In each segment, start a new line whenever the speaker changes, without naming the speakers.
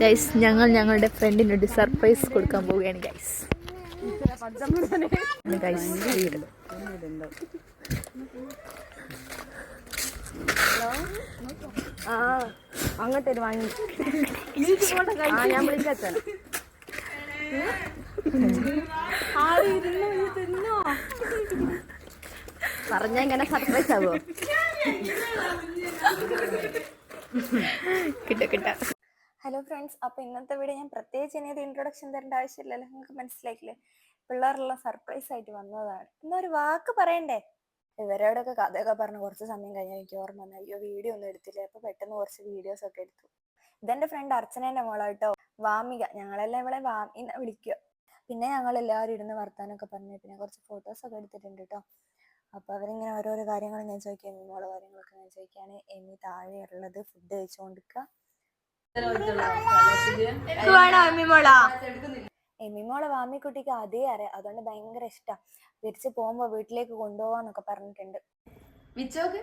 Guys ഞങ്ങൾ ഞങ്ങളുടെ ഫ്രണ്ടിന് ഒരു സർപ്രൈസ് കൊടുക്കാൻ പോവുകയാണ് ഗൈസ് ഗൈസ് വീട്
ആ അങ്ങോട്ടൊരു വാങ്ങി. ഞാൻ വിളിച്ചെത്തണം പറഞ്ഞ ഇങ്ങനെ സർപ്രൈസ് ആവോ?
കിട്ട കിട്ട.
ഹലോ ഫ്രണ്ട്സ് അപ്പോൾ ഇന്നത്തെ വീഡിയോ ഞാൻ പ്രത്യേകിച്ച് ഇനി ഒരു ഇൻട്രൊഡക്ഷൻ തരേണ്ട ആവശ്യമില്ലല്ലോ നിങ്ങൾക്ക് മനസ്സിലായില്ലേ? പിള്ളേരുള്ള സർപ്രൈസ് ആയിട്ട് വന്നതാണ്. എന്നാ ഒരു വാക്ക് പറയണ്ടേ? ഇവരോടൊക്കെ കഥയൊക്കെ പറഞ്ഞ് കുറച്ച് സമയം കഴിഞ്ഞാൽ എനിക്ക് ഓർമ്മ വന്നു. അയ്യോ വീഡിയോ ഒന്നും എടുത്തില്ല. അപ്പോൾ പെട്ടെന്ന് കുറച്ച് വീഡിയോസ് ഒക്കെ എടുത്തു. ഇതെന്റെ ഫ്രണ്ട് അർച്ചനേന്റെ മോളാട്ടോ. വാമിക. ഞങ്ങളെല്ലാം ഇവിടെ വാമി എന്ന് വിളിക്കുക. പിന്നെ ഞങ്ങൾ എല്ലാവരും ഇരുന്ന് വർത്താനൊക്കെ പറഞ്ഞു പിന്നെ കുറച്ച് ഫോട്ടോസ് ഒക്കെ എടുത്തിട്ടുണ്ട് കേട്ടോ അപ്പൊ അവരിങ്ങനെ ഓരോരോ കാര്യങ്ങളും ഞാൻ ചോദിക്കാം. മോളെ കാര്യങ്ങളൊക്കെ ഞാൻ ചോദിക്കുകയാണ്. ഇനി താഴെ ഉള്ളത് ഫുഡ് കഴിച്ചുകൊണ്ടിരിക്കുക. എമ്മിമോളെ വാമിക്കുട്ടിക്ക് അതേ അറിയാം അതുകൊണ്ട് ഭയങ്കര ഇഷ്ടം. തിരിച്ചു പോകുമ്പോ വീട്ടിലേക്ക് കൊണ്ടുപോവാന്നൊക്കെ പറഞ്ഞിട്ടുണ്ട്.
വിച്ചോക്ക്?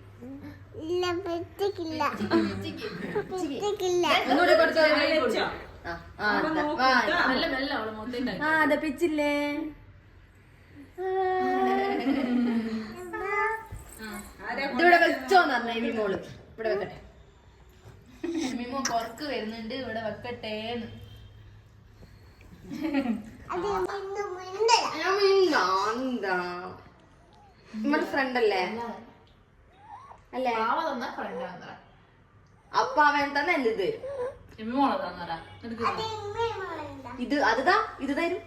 ചോദിക്കാൻ കണ്ടോളാ
ആ അതെ പിച്ചില്ലേ?
ഇതിവിടെ വെച്ചോന്ന് പറഞ്ഞ എമി മോൾ. ഇവിടെ വെക്കട്ടെ. മിമോ പുറക്ക് വരുന്നുണ്ട്. ഇവിടെ വെക്കട്ടെ
ഞാൻ മിണ്ടാ, എന്താ നമ്മുടെ ഫ്രണ്ട് അല്ലേ. അല്ലേ?
തന്നാ തന്നറ
അപ്പൊ അവൻ തന്നെ എന്ത് ഇത്?
എമി മോളെ തന്നറ
ഇത് അതുതാ ഇത് തരും.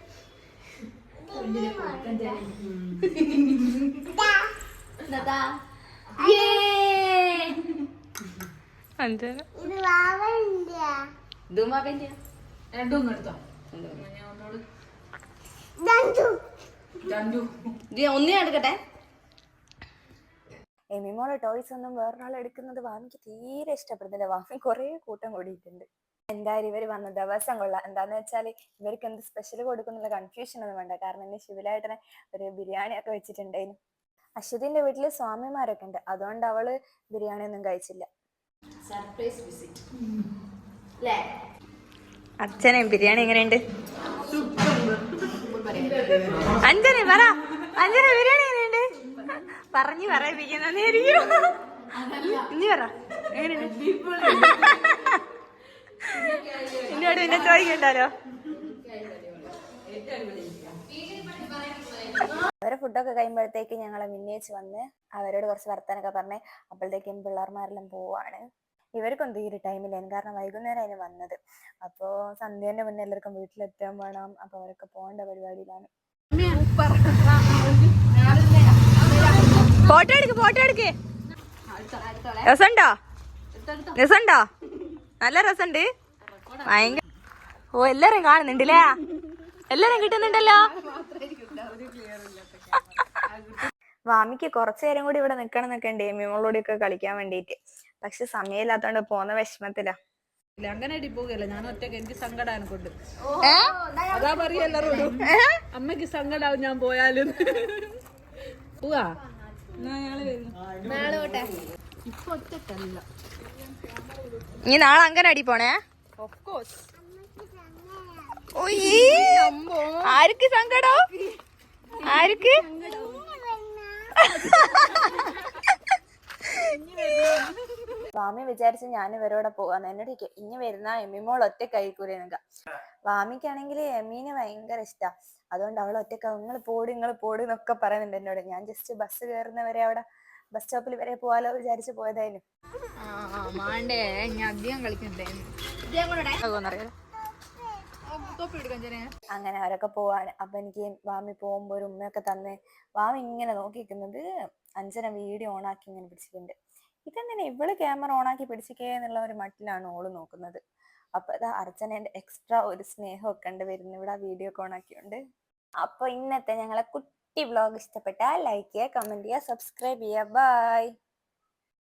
ഇതാ.
രണ്ടും എടുത്തോ.
ഒന്നേ എടുക്കട്ടെ.
എമിമോളെ ടോയ്സ് ഒന്നും വേറൊരാൾ എടുക്കുന്നത് വാമിക്ക് തീരെ ഇഷ്ടപ്പെടുന്നില്ല. വാമി കുറേ കൂട്ടം കൂടിയിട്ടുണ്ട്. എന്തായാലും ഇവർ വന്ന ദിവസം കൊള്ളാം. എന്താന്ന് വെച്ചാൽ ഇവർക്ക് എന്ത് സ്പെഷ്യൽ കൊടുക്കുന്നുള്ള കൺഫ്യൂഷൻ ഒന്നും വേണ്ട. കാരണം എന്നെ ശിവലായിട്ടനെ ഒരു ബിരിയാണി ഒക്കെ വെച്ചിട്ടുണ്ടായിരുന്നു. അശ്വതിന്റെ വീട്ടിൽ സ്വാമിമാരൊക്കെ ഉണ്ട്. അതുകൊണ്ട് അവൾ ബിരിയാണി ഒന്നും കഴിച്ചില്ല.
സർപ്രൈസ് വിസിറ്റ് അല്ലേ
അച്ഛനെ ബിരിയാണി എങ്ങനെയുണ്ട്? അഞ്ജന പറ. അഞ്ജന ബിരിയാണി എങ്ങനെയുണ്ട് പറഞ്ഞു പറയിപ്പിക്കുന്നതായിരിക്കും ഇനി പറ. എങ്ങനെയുണ്ട്? എന്നോട് പിന്നെ ചോദിക്കണ്ടല്ലോ? അവരെ ഫുഡൊക്കെ കഴിയുമ്പോഴത്തേക്ക് ഞങ്ങളെ മിന്നേച്ച് വന്ന് അവരോട് കുറച്ച് വർത്താനൊക്കെ പറഞ്ഞ് അപ്പോഴത്തേക്കും പിള്ളേർമാരെല്ലാം പോവാണ്. ഇവർക്കൊന്നും തീരെ ടൈമില്ലായിരുന്നു കാരണം വൈകുന്നേരം അതിന് വന്നത്. അപ്പോൾ സന്ധ്യേന്റെ മുന്നേ എല്ലാവർക്കും വീട്ടിലെത്താൻ വേണം. അപ്പോൾ അവരൊക്കെ പോകേണ്ട പരിപാടിയിലാണ്. ഫോട്ടോ എടുക്ക് ഫോട്ടോ എടുക്ക്. രസണ്ടോ? രസണ്ടോ? നല്ല രസണ്ട്. ഭയങ്കര ഓ എല്ലാരും കാണുന്നുണ്ടല്ലേ? എല്ലാരും കിട്ടുന്നുണ്ടല്ലോ? വാമിക്ക് കുറച്ചു നേരം കൂടി ഇവിടെ നിക്കണം എന്നൊക്കെ ഉണ്ട് മിമോളോടെ ഒക്കെ കളിക്കാൻ വേണ്ടിയിട്ട് പക്ഷെ സമയമില്ലാത്തോണ്ട് പോന്ന വിഷമത്തിലാ.
അങ്ങനെ പോകല്ല? ഞാൻ ഒറ്റയ്ക്ക് എനിക്ക് സങ്കടാണ് കൊണ്ട്. അതാ അമ്മയ്ക്ക് സങ്കടാവും ഞാൻ പോയാലും. പോവാ? നാളെ വരുന്നു. ഇപ്പൊ ഒറ്റക്കല്ല
ഇനി നാളെ അങ്കനടി പോണേ?
ഓഫ് കോഴ്സ്
ഓയ്. ആർക്ക് സങ്കടം? ആർക്ക്? വാമി വിചാരിച്ച് ഞാൻ ഇവരോടെ പോവാന്ന്. എന്നോട് ഇനി വരുന്ന എമ്മിമോൾ ഒറ്റ കഴിക്കൂലേ നിക്ക വാമിക്കാണെങ്കിൽ എമ്മീനെ ഭയങ്കര ഇഷ്ടാ. അതുകൊണ്ട് അവൾ ഒറ്റക്ക നിങ്ങൾ പോട് നിങ്ങൾ പോട് എന്നൊക്കെ പറയുന്നുണ്ട് എന്നോട്. ഞാൻ ജസ്റ്റ് ബസ് കയറുന്നവരെ അവിടെ ബസ് സ്റ്റോപ്പിൽ വരെ പോവാലോ വിചാരിച്ച്
പോയതായാലും
അങ്ങനെ അവരൊക്കെ പോവാണ്. അപ്പൊ എനിക്ക് വാമി പോകുമ്പോ ഒരു ഉമ്മയൊക്കെ തന്നെ വാമി ഇങ്ങനെ നോക്കിക്കുന്നത് അഞ്ചന വീഡിയോ ഓണാക്കി ഇങ്ങനെ പിടിച്ചിട്ടുണ്ട്. ഇതെന്തിനാ ഇവൾ ക്യാമറ ഓണാക്കി പിടിച്ചിക്കേ എന്നുള്ള ഒരു മട്ടിലാണ് ഓൾ നോക്കുന്നത്. അപ്പൊ ഇതാ അർച്ചനേന്റെ എക്സ്ട്രാ ഒരു സ്നേഹമൊക്കെ ഉണ്ട് വരുന്നു. ഇവിടെ വീഡിയോ ഒക്കെ ഓണാക്കിയുണ്ട് അപ്പൊ ഇന്നത്തെ ഞങ്ങളെ കുട്ടി വ്ലോഗ് ഇഷ്ടപ്പെട്ടാൽ ലൈക്ക് ചെയ്യുക കമന്റ് ചെയ്യുക സബ്സ്ക്രൈബ് ചെയ്യുക. ബൈ